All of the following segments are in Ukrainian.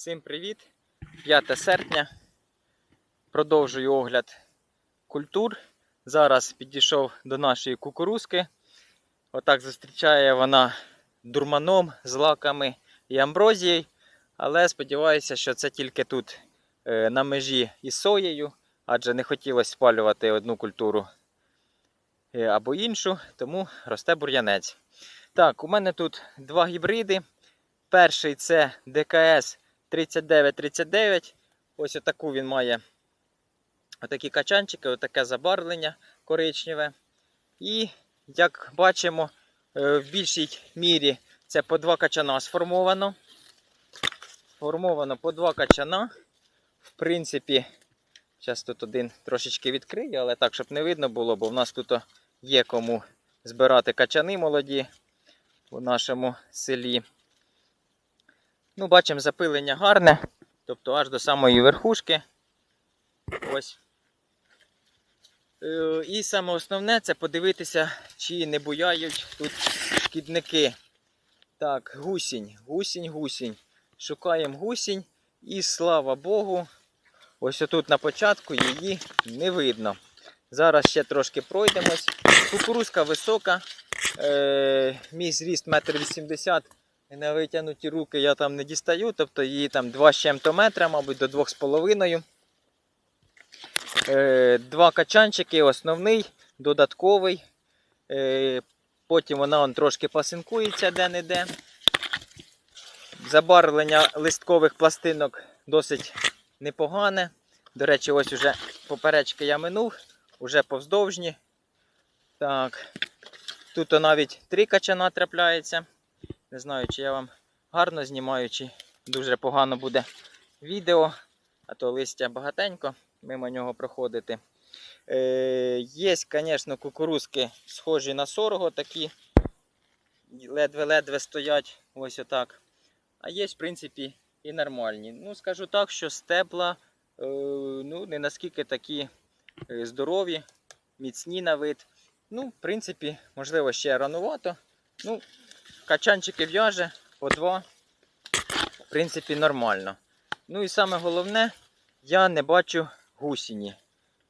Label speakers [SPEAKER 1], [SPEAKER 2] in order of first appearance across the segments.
[SPEAKER 1] Всім привіт! 5 серпня. Продовжую огляд культур. Зараз підійшов до нашої кукурузки. Отак зустрічає вона дурманом, злаками і амброзією. Але сподіваюся, що це тільки тут е, на межі із соєю, адже не хотілося спалювати одну культуру е, або іншу, тому росте бур'янець. Так, у мене тут два гібриди. Перший це ДКС 3939. Ось отаку він має отакі качанчики, отаке забарвлення коричневе. І, як бачимо, е, в більшій мірі це по два качана сформовано. Сформовано по два качана. В принципі, зараз тут один трошечки відкрию, але так, щоб не видно було, бо в нас тут є кому збирати качани молоді у нашому селі. Ну, бачимо, запилення гарне, тобто аж до самої верхушки. Ось. Е, І саме основне це подивитися, чи не буяють тут шкідники. Так, гусінь, гусінь, гусінь. Шукаємо гусінь і слава Богу, ось отут на початку її не видно. Зараз ще трошки пройдемось. Кукурузка висока, е, мій зріст 1,80 м. На витягнуті руки я там не дістаю, тобто її там 2 з чим-то метра, мабуть, до 2,5. Е, Два качанчики, основний, додатковий. Е, Потім вона он трошки пасинкується де-не-де. Забарвлення листкових пластинок досить непогане. До речі, ось уже поперечки я минув, уже повздовжні. Так, тут навіть три качана трапляється. Не знаю, чи я вам гарно знімаю, чи дуже погано буде відео, а то листя багатенько, мимо нього проходити. Е, Є, звісно, кукурузки схожі на сорого, такі ледве-ледве стоять ось отак. А є, в принципі, і нормальні. Ну, скажу так, що стебла е, ну, не наскільки такі е, здорові, міцні на вид. Ну, в принципі, можливо, ще ранувато. Ну, качанчики в'яже по два. В принципі, нормально. Ну і саме головне, я не бачу гусіні.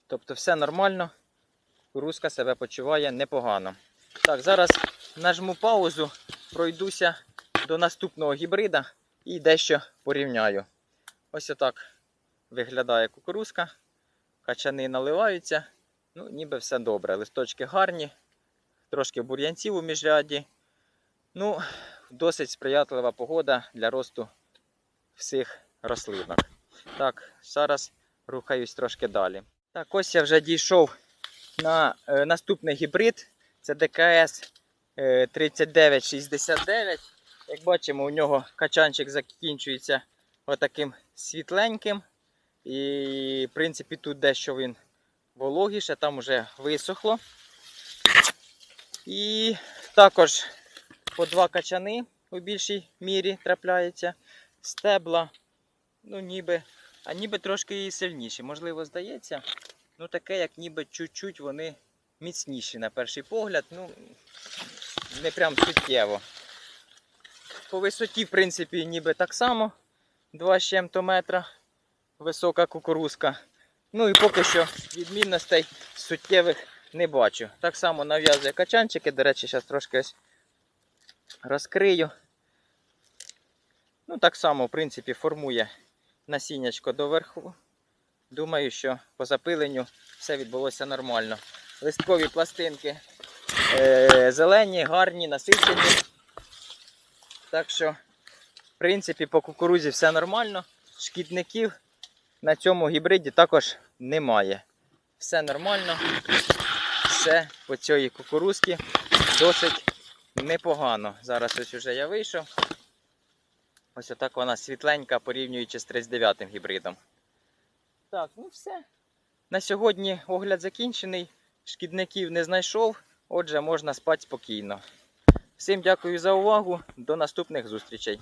[SPEAKER 1] Тобто все нормально, кукурузка себе почуває непогано. Так, зараз нажму паузу, пройдуся до наступного гібрида і дещо порівняю. Ось отак виглядає кукурузка. Качани наливаються. Ну, ніби все добре. Листочки гарні, трошки бур'янців у міжряді. Ну, досить сприятлива погода для росту всіх рослинок. Так, зараз рухаюсь трошки далі. Так, ось я вже дійшов на е, наступний гібрид. Це ДКС е, 3969. Як бачимо, у нього качанчик закінчується отаким світленьким. І, в принципі, тут дещо він вологіше, там вже висохло. І також по два качани у більшій мірі трапляється. Стебла, ну ніби, а ніби трошки і сильніші. Можливо, здається. Ну таке, як ніби чуть-чуть вони міцніші на перший погляд. Ну, не прям суттєво. По висоті, в принципі, ніби так само. 2 з чим-то метра. Висока кукурузка. Ну і поки що відмінностей суттєвих не бачу. Так само нав'язує качанчики. До речі, зараз трошки ось розкрию. Ну, так само, в принципі, формує насіннячко доверху. Думаю, що по запиленню все відбулося нормально. Листкові пластинки е- зелені, гарні, насичені. Так що, в принципі, по кукурузі все нормально. Шкідників на цьому гібриді також немає. Все нормально. Все по цій кукурузці досить непогано. Зараз ось уже я вийшов. Ось отак вона світленька, порівнюючи з 39-м гібридом. Так, ну все. На сьогодні огляд закінчений. Шкідників не знайшов, отже, можна спати спокійно. Всім дякую за увагу. До наступних зустрічей.